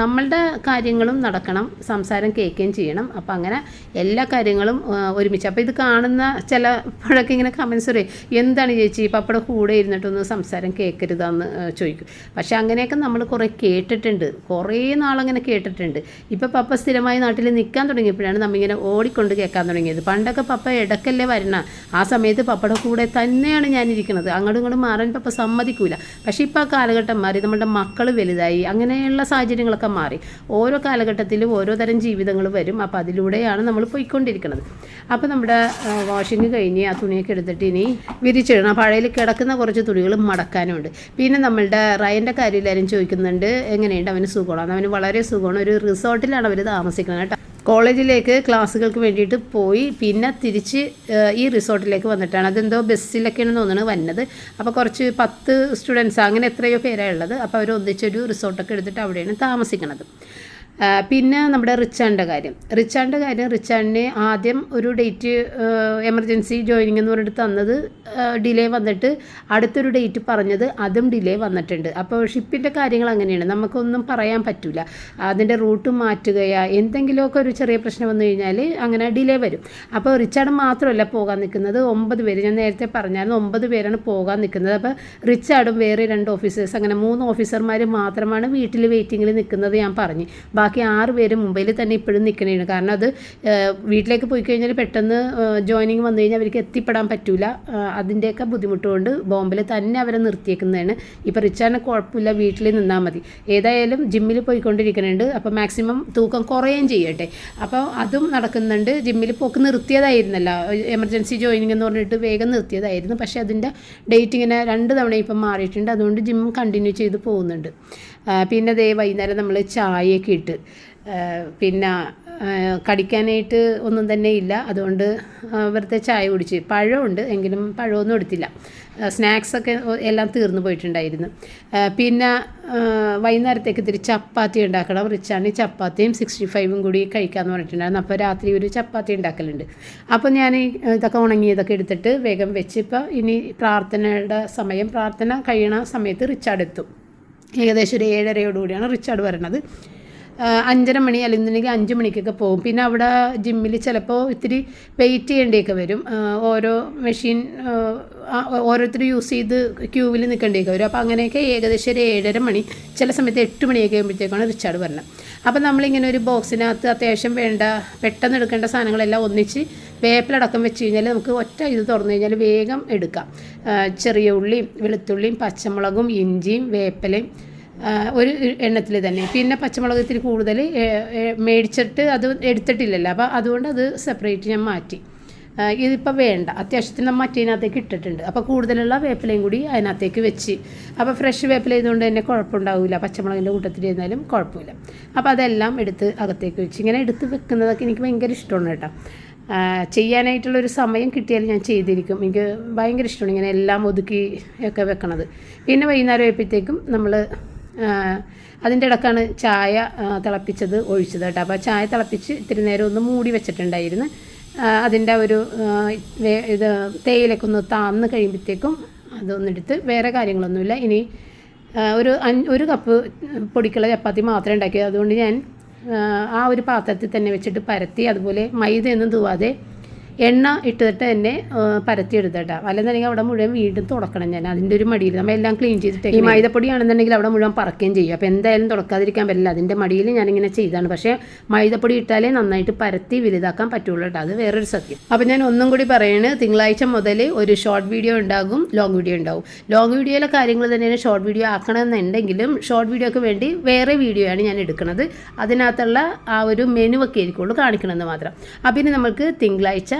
നമ്മളുടെ കാര്യങ്ങളും നടക്കണം സംസാരം കേൾക്കുകയും ചെയ്യണം. അപ്പം അങ്ങനെ എല്ലാ കാര്യങ്ങളും ഒരുമിച്ച്. അപ്പോൾ ഇത് കാണുന്ന ചിലപ്പോഴൊക്കെ ഇങ്ങനെ കമൻസ് പറയും എന്താണ് ചേച്ചി ഇപ്പം അപ്പോൾ കൂടെ ഇരുന്നിട്ടൊന്ന് സംസാരം കേൾക്കരുതെന്ന്? ചോദിക്കും. പക്ഷേ അങ്ങനെയൊക്കെ നമ്മൾ കുറേ കേട്ടിട്ടുണ്ട്. കുറേ നാളങ്ങനെ കേട്ടിട്ടുണ്ട്. ഇപ്പോൾ പപ്പ സ്ഥിരമായി നാട്ടിൽ നിൽക്കാൻ തുടങ്ങിയപ്പോഴാണ് നമ്മിങ്ങനെ ഓടിക്കൊണ്ട് കേൾക്കാൻ തുടങ്ങിയത്. പണ്ടൊക്കെ പപ്പ ഇടക്കല്ലേ വരണ. ആ സമയത്ത് പപ്പയുടെ കൂടെ തന്നെയാണ് ഞാനിരിക്കുന്നത് അങ്ങോട്ടും ഇങ്ങോട്ടും മാറാൻ പപ്പ സമ്മതിക്കൂല. പക്ഷേ ഇപ്പോൾ ആ കാലഘട്ടം മാറി നമ്മളുടെ മക്കൾ വലുതായി അങ്ങനെയുള്ള സാഹചര്യങ്ങളൊക്കെ മാറി. ഓരോ കാലഘട്ടത്തിലും ഓരോ തരം ജീവിതങ്ങൾ വരും. അപ്പോൾ അതിലൂടെയാണ് നമ്മൾ പോയിക്കൊണ്ടിരിക്കുന്നത് അപ്പോൾ നമ്മുടെ വാഷിങ് കഴിഞ്ഞ് ആ തുണിയൊക്കെ എടുത്തിട്ട് ഇനി വിരിച്ചിടണം. പഴയിൽ കിടക്കുന്ന കുറച്ച് തുണികൾ മടക്കാനുണ്ട്. പിന്നെ നമ്മളുടെ റയന്റെ കാര്യം എല്ലാവരും ചോദിക്കുന്നുണ്ട് എങ്ങനെയുണ്ട്? അവന് സുഖമാണ്? അവന് വളരെ സുഖമാണ്. ഒരു റിസോർട്ടിലാണ് അവർ താമസിക്കുന്നത് കേട്ടോ. കോളേജിലേക്ക് ക്ലാസ്സുകൾക്ക് വേണ്ടിയിട്ട് പോയി. പിന്നെ തിരിച്ച് ഈ റിസോർട്ടിലേക്ക് വന്നിട്ടാണ്. അതെന്തോ ബസ്സിലൊക്കെയാണ് തോന്നുന്നത് വന്നത്. അപ്പോൾ കുറച്ച് പത്ത് സ്റ്റുഡൻസ് അങ്ങനെ എത്രയോ പേരാണ് ഉള്ളത്. അപ്പോൾ അവർ ഒന്നിച്ചൊരു റിസോർട്ടൊക്കെ എടുത്തിട്ട് അവിടെയാണ് താമസിക്കുന്നത് പിന്നെ നമ്മുടെ റിച്ചാണിന്റെ കാര്യം. റിച്ചാണിന്റെ കാര്യം റിച്ചാണ്ടിനെ ആദ്യം ഒരു ഡേറ്റ് എമർജൻസി ജോയിനിങ് എന്ന് പറഞ്ഞിട്ട് തന്നത് ഡിലേ വന്നിട്ട് അടുത്തൊരു ഡേറ്റ് പറഞ്ഞത് അതും ഡിലേ വന്നിട്ടുണ്ട്. അപ്പോൾ ഷിപ്പിന്റെ കാര്യങ്ങൾ അങ്ങനെയാണ്. നമുക്കൊന്നും പറയാൻ പറ്റില്ല അതിന്റെ റൂട്ട് മാറ്റുകയാ എന്തെങ്കിലുമൊക്കെ ഒരു ചെറിയ പ്രശ്നം വന്നു കഴിഞ്ഞാൽ അങ്ങനെ ഡിലേ വരും. അപ്പോൾ റിച്ചാർഡ് മാത്രമല്ല പോകാൻ നിൽക്കുന്നത്. ഒമ്പത് പേര് ഞാൻ നേരത്തെ പറഞ്ഞായിരുന്നു ഒമ്പത് പേരാണ് പോകാൻ നിൽക്കുന്നത്. അപ്പോൾ റിച്ചാർഡും വേറെ രണ്ട് ഓഫീസേഴ്സ് അങ്ങനെ മൂന്ന് ഓഫീസർമാർ മാത്രമാണ് വീട്ടിൽ വെയിറ്റിങ്ങിൽ നിൽക്കുന്നത് ഞാൻ പറഞ്ഞു. ബാക്കി ആറ് പേര് മുംബൈയിൽ തന്നെ ഇപ്പോഴും നിൽക്കണേണ് കാരണം അത് വീട്ടിലേക്ക് പോയി കഴിഞ്ഞാൽ പെട്ടെന്ന് ജോയിനിങ് വന്നു കഴിഞ്ഞാൽ അവർക്ക് എത്തിപ്പെടാൻ പറ്റില്ല അതിന്റെയൊക്കെ ബുദ്ധിമുട്ടുകൊണ്ട് ബോംബെയിൽ തന്നെ അവരെ നിർത്തിയേക്കുന്നതാണ്. ഇപ്പോൾ റിച്ചാറിന് കുഴപ്പമില്ല വീട്ടിൽ നിന്നാൽ മതി. ഏതായാലും ജിമ്മിൽ പോയിക്കൊണ്ടിരിക്കുന്നുണ്ട് അപ്പോൾ മാക്സിമം തൂക്കം കുറയുകയും ചെയ്യട്ടെ. അപ്പോൾ അതും നടക്കുന്നുണ്ട്. ജിമ്മിൽ പോക്ക് നിർത്തിയതായിരുന്നല്ല. എമർജൻസി ജോയിനിങ് എന്ന് പറഞ്ഞിട്ട് വേഗം നിർത്തിയതായിരുന്നു. പക്ഷേ അതിന്റെ ഡേറ്റ് ഇങ്ങനെ രണ്ട് തവണ ഇപ്പം മാറിയിട്ടുണ്ട്. അതുകൊണ്ട് ജിം കണ്ടിന്യൂ ചെയ്ത് പോകുന്നുണ്ട്. പിന്നെ ദേ വൈകുന്നേരം നമ്മൾ ചായയൊക്കെ ഇട്ട് പിന്നെ കടിക്കാനായിട്ട് ഒന്നും തന്നെ ഇല്ല. അതുകൊണ്ട് വെറുതെ ചായ കുടിച്ച്. പഴമുണ്ട് എങ്കിലും പഴമൊന്നും എടുത്തില്ല. സ്നാക്സൊക്കെ എല്ലാം തീർന്നു പോയിട്ടുണ്ടായിരുന്നു. പിന്നെ വൈകുന്നേരത്തേക്ക് ഇത്തിരി ചപ്പാത്തി ഉണ്ടാക്കണം. റിച്ചാണ് ചപ്പാത്തിയും സിക്സ്റ്റി ഫൈവും കൂടി കഴിക്കാമെന്ന് പറഞ്ഞിട്ടുണ്ടായിരുന്നു. അപ്പോൾ രാത്രി ഒരു ചപ്പാത്തി ഉണ്ടാക്കലുണ്ട്. അപ്പോൾ ഞാൻ ഇതൊക്കെ ഉണങ്ങിയതൊക്കെ എടുത്തിട്ട് വേഗം വെച്ച് ഇപ്പോൾ ഇനി പ്രാർത്ഥനയുടെ സമയം പ്രാർത്ഥന കഴിയണ സമയത്ത് റിച്ചാർഡ് എത്തും. ഏകദേശം ഒരു ഏഴരയോടുകൂടിയാണ് റിച്ചാർഡ് വരണത്. അഞ്ചര മണി അല്ലെന്നുണ്ടെങ്കിൽ അഞ്ച് മണിക്കൊക്കെ പോകും. പിന്നെ അവിടെ ജിമ്മിൽ ചിലപ്പോൾ ഇത്തിരി വെയിറ്റ് ചെയ്യേണ്ടിയൊക്കെ വരും. ഓരോ മെഷീൻ ഓരോരുത്തർ യൂസ് ചെയ്ത് ക്യൂവിൽ നിൽക്കേണ്ടിയൊക്കെ വരും. അപ്പോൾ അങ്ങനെയൊക്കെ ഏകദേശം ഒരു ഏഴര മണി ചില സമയത്ത് എട്ട് മണിയൊക്കെ ആകുമ്പോഴത്തേക്കാണ് റിച്ചാർഡ് വരണം അപ്പോൾ നമ്മളിങ്ങനെ ഒരു ബോക്സിനകത്ത് അത്യാവശ്യം വേണ്ട പെട്ടെന്ന് എടുക്കേണ്ട സാധനങ്ങളെല്ലാം ഒന്നിച്ച് വേപ്പിലടക്കം വെച്ച് കഴിഞ്ഞാൽ നമുക്ക് ഒറ്റ ഇത് തുറന്നു കഴിഞ്ഞാൽ വേഗം എടുക്കാം. ചെറിയ ഉള്ളിയും വെളുത്തുള്ളിയും പച്ചമുളകും ഇഞ്ചിയും വേപ്പിലയും ഒരു എണ്ണത്തിൽ തന്നെ. പിന്നെ പച്ചമുളക് ഇത്തിരി കൂടുതൽ മേടിച്ചിട്ട് അത് എടുത്തിട്ടില്ലല്ലോ. അപ്പോൾ അതുകൊണ്ട് അത് സെപ്പറേറ്റ് ഞാൻ മാറ്റി. ഇതിപ്പോൾ വേണ്ട. അത്യാവശ്യത്തിന് നമ്മൾ മറ്റേതിനകത്തേക്ക് ഇട്ടിട്ടുണ്ട്. അപ്പോൾ കൂടുതലുള്ള വേപ്പിലയും കൂടി അതിനകത്തേക്ക് വെച്ച്. അപ്പോൾ ഫ്രഷ് വേപ്പില ഇതുകൊണ്ട് തന്നെ കുഴപ്പമുണ്ടാവില്ല. പച്ചമുളകിന്റെ കൂട്ടത്തിൽ ഇരുന്നാലും കുഴപ്പമില്ല. അപ്പോൾ അതെല്ലാം എടുത്ത് അകത്തേക്ക് വെച്ച്. ഇങ്ങനെ എടുത്ത് വെക്കുന്നതൊക്കെ എനിക്ക് ഭയങ്കര ഇഷ്ടമാണ് കേട്ടോ. ചെയ്യാനായിട്ടുള്ളൊരു സമയം കിട്ടിയാൽ ഞാൻ ചെയ്തിരിക്കും. എനിക്ക് ഭയങ്കര ഇഷ്ടമാണ് ഇങ്ങനെ എല്ലാം ഒതുക്കി ഒക്കെ വെക്കണത്. പിന്നെ വൈകുന്നേരം ആയപ്പോഴത്തേക്കും നമ്മൾ അതിന്റെ ഇടക്കാണ് ചായ തിളപ്പിച്ചത് ഒഴിച്ചത് കേട്ടോ. അപ്പോൾ ചായ തിളപ്പിച്ച് ഇത്തിരി നേരം ഒന്ന് മൂടി വെച്ചിട്ടുണ്ടായിരുന്നു. അതിന്റെ ഒരു ഇത് തേയിലൊക്കെ ഒന്ന് താന്ന് കഴിയുമ്പോഴത്തേക്കും അതൊന്നെടുത്ത് വേറെ കാര്യങ്ങളൊന്നുമില്ല. ഇനി ഒരു ഒരു കപ്പ് പൊടിക്കുള്ള ചപ്പാത്തി മാത്രമേ ഉണ്ടാക്കിയത് അതുകൊണ്ട് ഞാൻ ആ, ഒരു പാത്രത്തിൽ തന്നെ വെച്ചിട്ട് പരത്തി അതുപോലെ മൈദയൊന്നും തൂവാതെ എണ്ണ ഇട്ടിട്ട് തന്നെ ആ, പരത്തി എടുത്തട്ടാ അല്ലെന്നുണ്ടെങ്കിൽ അവിടെ മുഴുവൻ വീണ്ടും തുടക്കണം ഞാൻ. അതിന്റെ ഒരു മടിയിൽ. നമ്മൾ എല്ലാം ക്ലീൻ ചെയ്തിട്ട് ഈ മൈദപ്പൊടിയാണെന്നുണ്ടെങ്കിൽ അവിടെ മുഴുവൻ പറക്കുകയും ചെയ്യും. അപ്പോൾ എന്തായാലും തുടക്കാതിരിക്കാൻ പറ്റില്ല. അതിന്റെ മടിയിൽ ഞാനിങ്ങനെ ചെയ്താണ്. പക്ഷേ മൈദപ്പൊടി ഇട്ടാലേ നന്നായിട്ട് പരത്തി വലുതാക്കാൻ പറ്റുള്ളൂ കേട്ടോ. അത് വേറൊരു സത്യം. അപ്പോൾ ഞാൻ ഒന്നും കൂടി പറയണ് തിങ്കളാഴ്ച മുതൽ ഒരു ഷോർട്ട് വീഡിയോ ഉണ്ടാകും ലോങ് വീഡിയോ ഉണ്ടാകും ലോങ് വീഡിയോയിലെ കാര്യങ്ങൾ തന്നെയാണ് ഷോർട്ട് വീഡിയോ ആക്കണമെന്നുണ്ടെങ്കിലും ഷോർട്ട് വീഡിയോക്ക് വേണ്ടി വേറെ വീഡിയോ ആണ് ഞാൻ എടുക്കുന്നത്. അതിനകത്തുള്ള ആ ഒരു മെനു ഒക്കെ ആയിരിക്കുള്ളൂ കാണിക്കണമെന്ന് മാത്രം. അപ്പം ഇനി നമുക്ക് തിങ്കളാഴ്ച